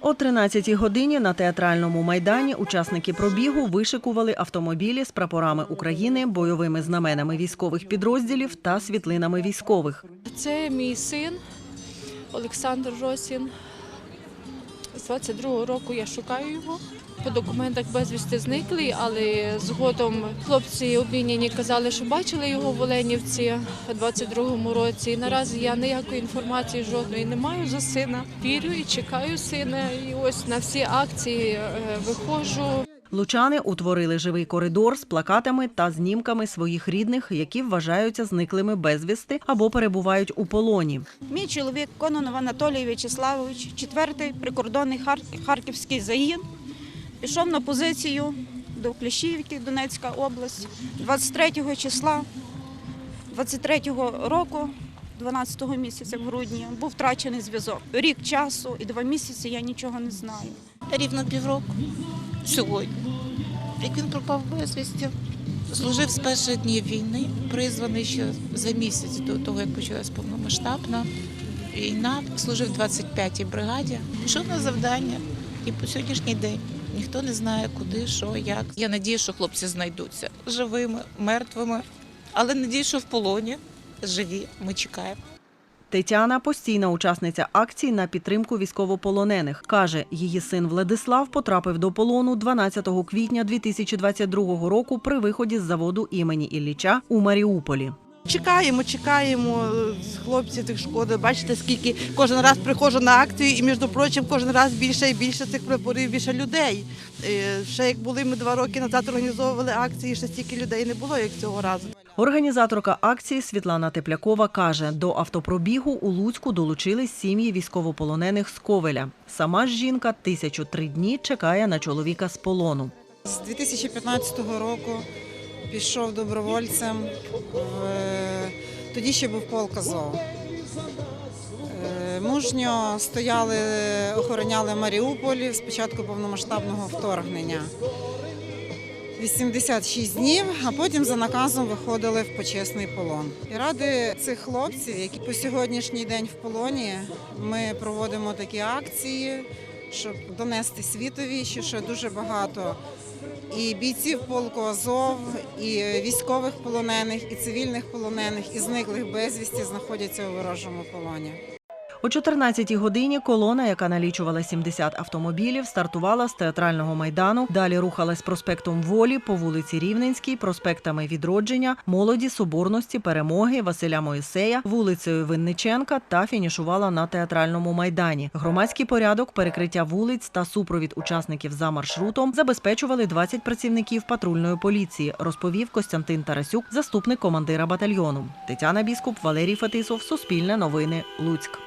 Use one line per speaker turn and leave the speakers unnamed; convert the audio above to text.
О 13-й годині на театральному майдані учасники пробігу вишикували автомобілі з прапорами України, бойовими знаменами військових підрозділів та світлинами військових.
Це мій син Олександр Росін. З 22-го року я шукаю його. По документах безвісти зниклий, але згодом хлопці обміняні казали, що бачили його в Оленівці у 22-му році. І наразі я ніякої інформації жодної не маю за сина. Вірю і чекаю сина. І ось на всі акції е, виходжу.
Лучани утворили живий коридор з плакатами та знімками своїх рідних, які вважаються зниклими безвісти або перебувають у полоні.
Мій чоловік Кононов Анатолій В'ячеславович, четвертий прикордонний Хар- Харківський загін, пішов на позицію до Кліщівки, Донецька область, 23 числа 23-го року, 12-го місяця в грудні, був втрачений зв'язок. Рік часу і два місяці я нічого не знаю.
Рівно півроку сьогодні. Як він пропав безвісті, служив з перших днів війни, призваний ще за місяць до того, як почалась повномасштабна війна. Служив в 25-й бригаді. Пішов на завдання і по сьогоднішній день ніхто не знає, куди, що, як. Я надію, що хлопці знайдуться живими, мертвими, але надію, що в полоні живі. Ми чекаємо.
Тетяна постійна учасниця акцій на підтримку військовополонених. Каже, її син Владислав потрапив до полону 12 квітня 2022 року при виході з заводу імені Ілліча у Маріуполі.
Чекаємо, чекаємо е, хлопців тих шкоди. Бачите, скільки кожен раз приходжу на акцію, і між прочим, кожен раз більше і більше цих прапорів, більше людей. Е, Ще як були ми два роки назад організовували акції, ще стільки людей не було, як цього разу.
Організаторка акції Світлана Теплякова каже, до автопробігу у Луцьку долучились сім'ї військовополонених з Ковеля. Сама ж жінка тисячу три дні чекає на чоловіка з полону.
З 2015 року пішов добровольцем. В... Тоді ще був полк Азов. Е, Мужньо стояли, охороняли Маріуполі з початку повномасштабного вторгнення. 86 днів, а потім за наказом виходили в почесний полон. І ради цих хлопців, які по сьогоднішній день в полоні, ми проводимо такі акції, щоб донести світові, що ще дуже багато і бійців полку Азов, і військових полонених, і цивільних полонених, і зниклих безвісті знаходяться у ворожому полоні.
О 14-й годині колона, яка налічувала 70 автомобілів, стартувала з театрального майдану. Далі рухалась проспектом Волі по вулиці Рівненській, проспектами Відродження, Молоді, Соборності, Перемоги, Василя Моїсея, вулицею Винниченка та фінішувала на театральному майдані. Громадський порядок, перекриття вулиць та супровід учасників за маршрутом забезпечували 20 працівників патрульної поліції, розповів Костянтин Тарасюк, заступник командира батальйону. Тетяна Біскуп, Валерій Фетисов, Суспільне новини, Луцьк.